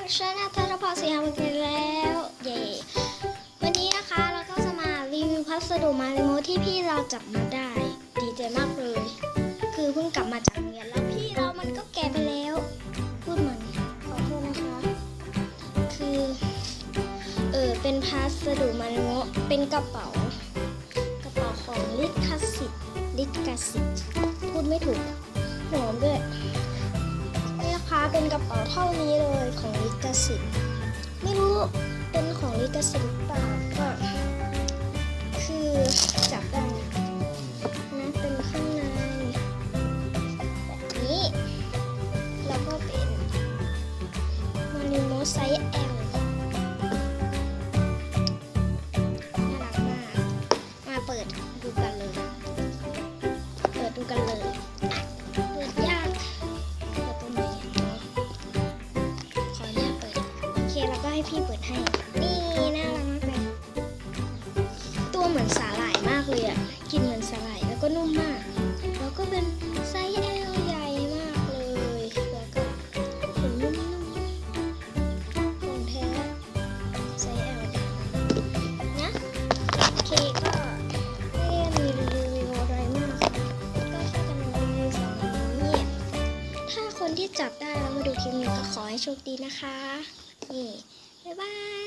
มาชนะทารพอสีหาวันกันแล้ว เย่วันนี้นะคะเราก็จะมารีวิวพัสดุมาริโมที่พี่เราจับมาได้ ดีใจมากเลย คือเพิ่งกลับมาจากโรงเรียนแล้วพี่เรามันก็แก่ไปแล้ว พูดเหมือนขอโทษนะคะ คือ เออเป็นพัสดุมาริโมเป็นกระเป๋า กระเป๋าของลิขสิทธิ์ลิขสิทธิ์พูดไม่ถูกหอมด้วย สิทธิ์ไม่รู้เป็นของลิขสิทธิ์เปล่าก็คือจับได้นนะเป็นข้างในแบบนี้แล้วก็เป็นมาริโมไซส์ L น่ารักมาก มาเปิดดูกันเลย แล้วก็ให้พี่เปิดให้ นี่น่ารักมากเลย ตัวเหมือนสาหร่ายมากเลยอะกินเหมือนสาหร่ายแล้วก็นุ่มมาก แล้วก็เป็นไซส์ L ใหญ่มากเลยแล้วก็ขนนุ่มๆของแท้ไซส์ L ใหญ่มากนะโอเคก็ไม่ได้มีรีวิวอะไรมากก็แค่จะมารีวิวสองอันนี้ถ้าคนที่จับได้แล้วมาดูคลิปนี้ก็ขอให้โชคดีนะคะ นี่บ๊ายบาย